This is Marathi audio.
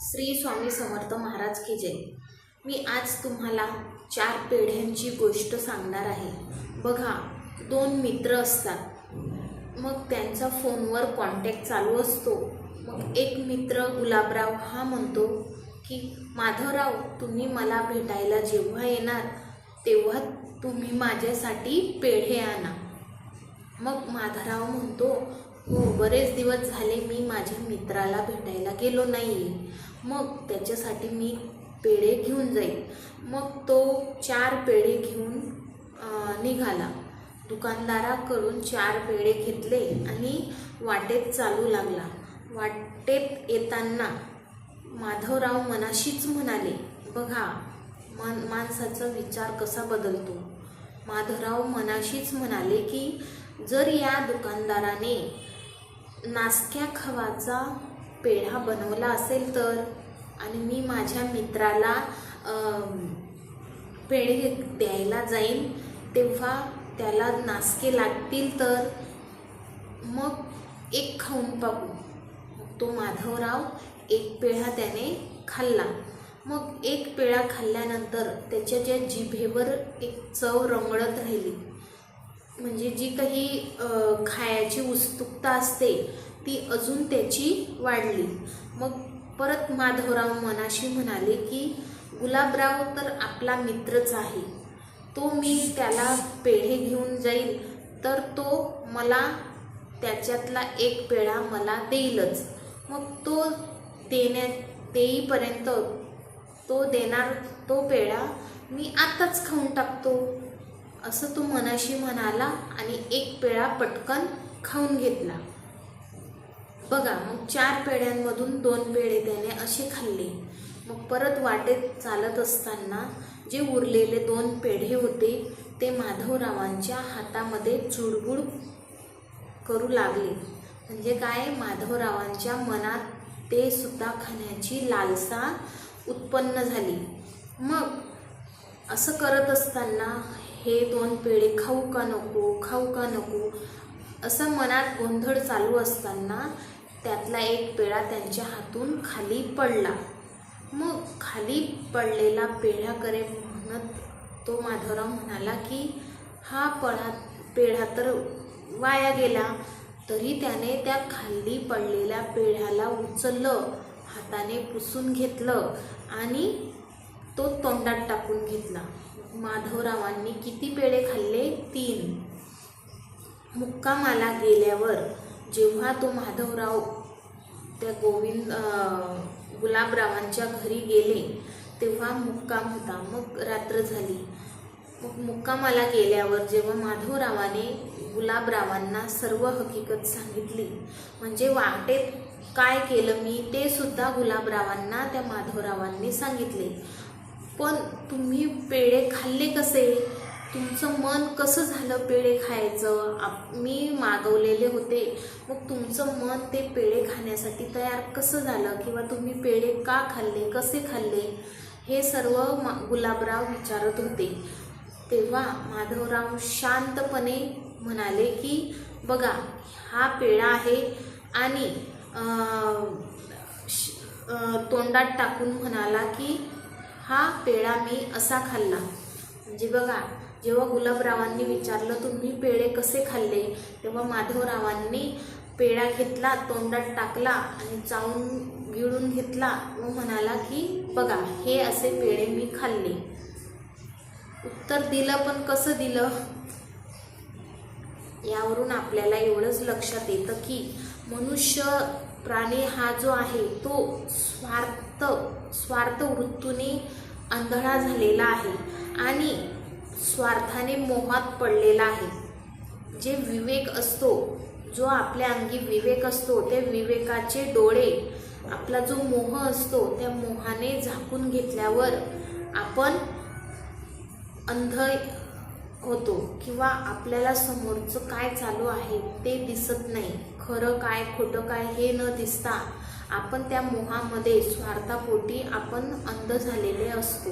श्री स्वामी समर्थ महाराज की जय. मी आज तुम्हाला चार पेढ्यांची गोष्ट सांगणार आहे. बघा दोन मित्र असतात. मग त्यांचा फोनवर कॉन्टॅक्ट चालू असतो. मग एक मित्र गुलाबराव हा म्हणतो की माधवराव तुम्ही मला भेटायला जेव्हा येणार तेव्हा तुम्ही माझ्यासाठी पेढे आणा. मग माधवराव म्हणतो हो बरेच दिवस झाले मी माझ्या मित्राला भेटायला गेलो नाही मग त्याच्यासाठी मी पेढे घेऊन जाईल मग तो चार पेढे घेऊन निघाला. दुकानदाराकडून चार पेढे घेतले आणि वाटेत चालू लागला. वाटेत येताना माधवराव मनाशीच म्हणाले बघा मन माणसाचा विचार कसा बदलतो? माधवराव मनाशीच म्हणाले की जर या दुकानदाराने नासक्या खवाचा पेढा बनवला असेल तर? आणि मी माझ्या मित्राला पेढे द्यायला जाईन. तेव्हा त्याला नासके लागतील तर? मग एक खाऊन पाहू. तो माधवराव एक पेढा त्याने खाल्ला. मग एक पेढा खाल्ल्यानंतर त्याच्या ज्या जिभेवर एक चव रंगळत राहिली. म्हणजे जी काही खायची उत्सुकता असते ती अजून त्याची वाढली. मग परत माधवराव मनाशी म्हणाले की गुलाबराव तर आपला मित्रच आहे. तो मी त्याला पेढे घेऊन जाईल तर तो मला त्याच्यातला एक पेढा मला देईलच. मग तो देण्या देईपर्यंत तो देणार तो पेढा मी आत्ताच खाऊन टाकतो. असं तो मनाशी म्हणाला आणि एक पेढा पटकन खाऊन घेतला. बघा मग चार पेढ्यांमधून दोन पेढे त्याने असे खाल्ले. मग परत वाटेत चालत असताना जे उरलेले दोन पेढे होते ते माधवरावांच्या हातामध्ये चुडबुड करू लागले. म्हणजे काय? माधवरावांच्या मनात ते सुद्धा खाण्याची लालसा उत्पन्न झाली. मग असं करत असताना हे दोन पेढे खाऊ का नको खाऊ का नको असं मनात गोंधळ चालू असताना त्यातला एक पेढा त्यांच्या हातून खाली पडला. मग खाली पडलेला पेढ्याकडे म्हणत तो माधवराव म्हणाला की हा पळा पेढा तर वाया गेला तरी त्याने त्या खाली पडलेल्या पेढ्याला उचललं हाताने पुसून घेतलं आणि तो तोंडात टाकून घेतला. माधवरावांनी किती पेढे खाल्ले? तीन. मुक्कामाला गेल्यावर जेव्हा तो माधवराव त्या गोविंद गुलाबरावांच्या घरी गेले तेव्हा मुक्काम होता. मग रात्र झाली. मग मुक्कामाला गेल्यावर जेव्हा माधवरावाने गुलाबरावांना सर्व हकीकत सांगितली म्हणजे वाटेत काय केलं मी ते सुद्धा गुलाबरावांना त्या माधवरावांनी सांगितले. पण तुम्ही पेढे खाल्ले कसे? तुमचं मन कसं झालं पेढे खायचं? आप मी मागवलेले होते. मग तुमचं मन ते पेढे खाण्यासाठी तयार कसं झालं? किंवा तुम्ही पेढे का खाल्ले? कसे खाल्ले? हे सर्व मा गुलाबराव विचारत होते. तेव्हा माधवराव शांतपणे म्हणाले की बघा हा पेढा आहे आणि श- तोंडात टाकून म्हणाला की हा पेढा मी असा खाल्ला. म्हणजे बघा जेव्हा गुलाबरावांनी विचारलं तुम्ही पेढे कसे खाल्ले? तेव्हा माधवरावांनी पेढा घेतला तोंडात टाकला आणि चावून गिळून घेतला. व म्हणाला की बघा हे असे पेढे मी खाल्ले. उत्तर दिलं पण कसं दिलं? यावरून आपल्याला एवढंच लक्षात येतं की मनुष्य प्राणी हा जो आहे तो स्वार्थ स्वार्थ वृत्तीने आंधळा झालेला आहे आणि स्वार्थाने मोहात पडलेला आहे. जे विवेक असतो जो आपल्या अंगी विवेक असतो त्या विवेकाचे डोळे आपला जो मोह असतो त्या मोहाने झाकून घेतल्यावर आपण अंध होतो किंवा आपल्याला समोरचं काय चालू आहे ते दिसत नाही. खरं काय खोटं काय हे न दिसता आपण त्या मोहामध्ये स्वार्थापोटी आपण अंध झालेले असतो.